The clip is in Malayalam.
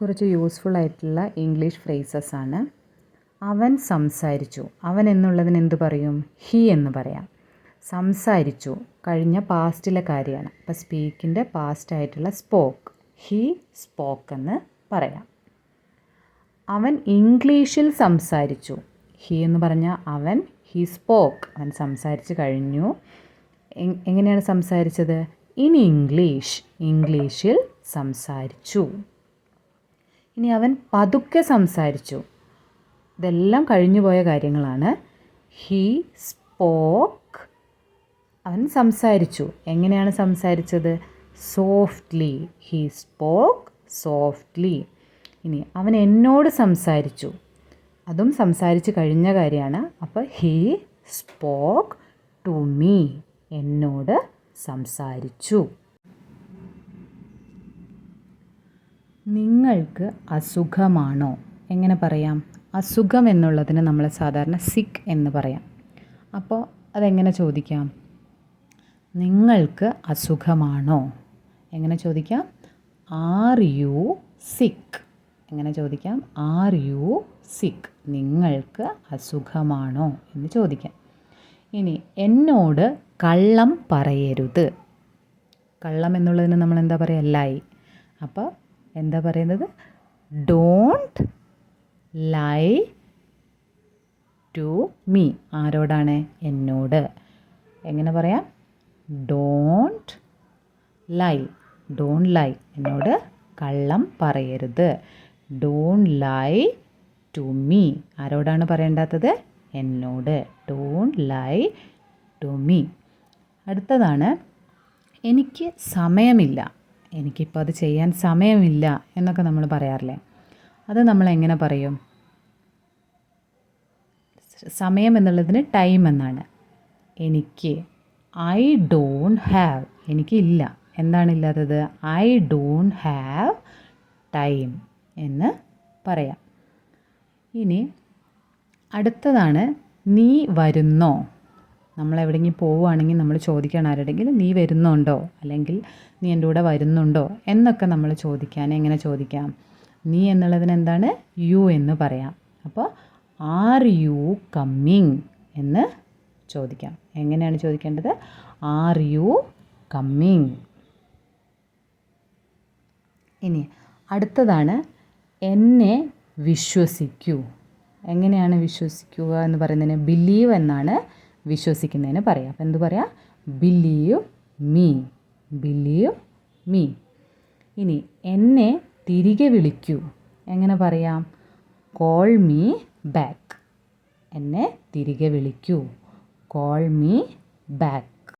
കുറച്ച് യൂസ്ഫുൾ ആയിട്ടുള്ള ഇംഗ്ലീഷ് ഫ്രേസസ് ആണ്. അവൻ സംസാരിച്ചു. അവൻ എന്നുള്ളതിന് എന്ത് പറയും? ഹി എന്ന് പറയാം. സംസാരിച്ചു. കഴിഞ്ഞ പാസ്റ്റിലെ കാര്യമാണ്. അപ്പോൾ സ്പീക്കിന്റെ പാസ്റ്റായിട്ടുള്ള സ്പോക്ക് ഹി സ്പോക്ക് എന്ന് പറയാം. അവൻ ഇംഗ്ലീഷിൽ സംസാരിച്ചു. ഹി എന്ന് പറഞ്ഞാൽ അവൻ ഹി സ്പോക്ക് അവൻ സംസാരിച്ച് കഴിഞ്ഞു. എങ്ങനെയാണ് സംസാരിച്ചത്? ഇൻ ഇംഗ്ലീഷ് ഇംഗ്ലീഷിൽ സംസാരിച്ചു. ഇനി അവൻ പതുക്കെ സംസാരിച്ചു. ഇതെല്ലാം കഴിഞ്ഞു പോയ കാര്യങ്ങളാണ്. ഹീ സ്പോക്ക് അവൻ സംസാരിച്ചു. എങ്ങനെയാണ് സംസാരിച്ചത്? സോഫ്റ്റ്ലി ഹീ സ്പോക്ക് സോഫ്റ്റ്ലി ഇനി അവൻ എന്നോട് സംസാരിച്ചു. അതും സംസാരിച്ച് കഴിഞ്ഞ കാര്യമാണ്. അപ്പോൾ ഹീ സ്പോക്ക് ടു മീ എന്നോട് സംസാരിച്ചു. നിങ്ങൾക്ക് അസുഖമാണോ? എങ്ങനെ പറയാം? അസുഖം എന്നുള്ളതിന് നമ്മൾ സാധാരണ സിക്ക് എന്ന് പറയാം. അപ്പോൾ അതെങ്ങനെ ചോദിക്കാം? നിങ്ങൾക്ക് അസുഖമാണോ? എങ്ങനെ ചോദിക്കാം? ആർ യു സിക്ക് എങ്ങനെ ചോദിക്കാം? ആർ യു സിക്ക് നിങ്ങൾക്ക് അസുഖമാണോ? എന്ന് ചോദിക്കാം. ഇനി എന്നോട് കള്ളം പറയരുത്. കള്ളം എന്നുള്ളതിന് നമ്മൾ എന്താ പറയുക ലൈ അപ്പോൾ എന്താ പറയുന്നത്? ഡോണ്ട് ലൈ ടു മീ ആരോടാണ്? എന്നോട്. എങ്ങനെ പറയാം? ഡോണ്ട് ലൈ ഡോണ്ട് ലൈ എന്നോട് കള്ളം പറയരുത്. ഡോണ്ട് ലൈ ടു മീ ആരോടാണ് പറയേണ്ടാത്തത്? എന്നോട്. ഡോണ്ട് ലൈ ടു മീ അടുത്തതാണ് എനിക്ക് സമയമില്ല. എനിക്കിപ്പോൾ അത് ചെയ്യാൻ സമയമില്ല എന്നൊക്കെ നമ്മൾ പറയാറില്ലേ? അത് നമ്മൾ എങ്ങനെ പറയും? സമയം എന്നുള്ളതിന് ടൈം എന്നാണ്. എനിക്ക് ഐ ഡോണ്ട് ഹാവ് എനിക്കില്ല. എന്താണ് ഇല്ലാത്തത്? ഐ ഡോണ്ട് ഹാവ് ടൈം എന്ന് പറയാം. ഇനി അടുത്തതാണ് നീ വരുന്നോ? നമ്മൾ എവിടെയെങ്കിലും പോവുകയാണെങ്കിൽ നമ്മൾ ചോദിക്കണം ആരുടെങ്കിലും നീ വരുന്നുണ്ടോ? അല്ലെങ്കിൽ നീ എന്റെ കൂടെ വരുന്നുണ്ടോ? എന്നൊക്കെ നമ്മൾ ചോദിക്കാൻ എങ്ങനെ ചോദിക്കാം? നീ എന്നുള്ളതിന് എന്താണ്? യു എന്ന് പറയാം. അപ്പോൾ ആർ യു കമ്മിങ് എന്ന് ചോദിക്കാം. എങ്ങനെയാണ് ചോദിക്കേണ്ടത്? ആർ യു കമ്മിങ് ഇനി അടുത്തതാണ് എന്നെ വിശ്വസിക്കൂ. എങ്ങനെയാണ് വിശ്വസിക്കുക എന്ന് പറയുന്നതിന്? ബിലീവ് എന്നാണ് വിശ്വസിക്കുന്നതിന് പറയാം. അപ്പം എന്ത് പറയാം? ബിലീവ് മീ ബിലീവ് മീ ഇനി എന്നെ തിരികെ വിളിക്കൂ. എങ്ങനെ പറയാം? കോൾ മീ ബാക്ക് എന്നെ തിരികെ വിളിക്കൂ. Call me back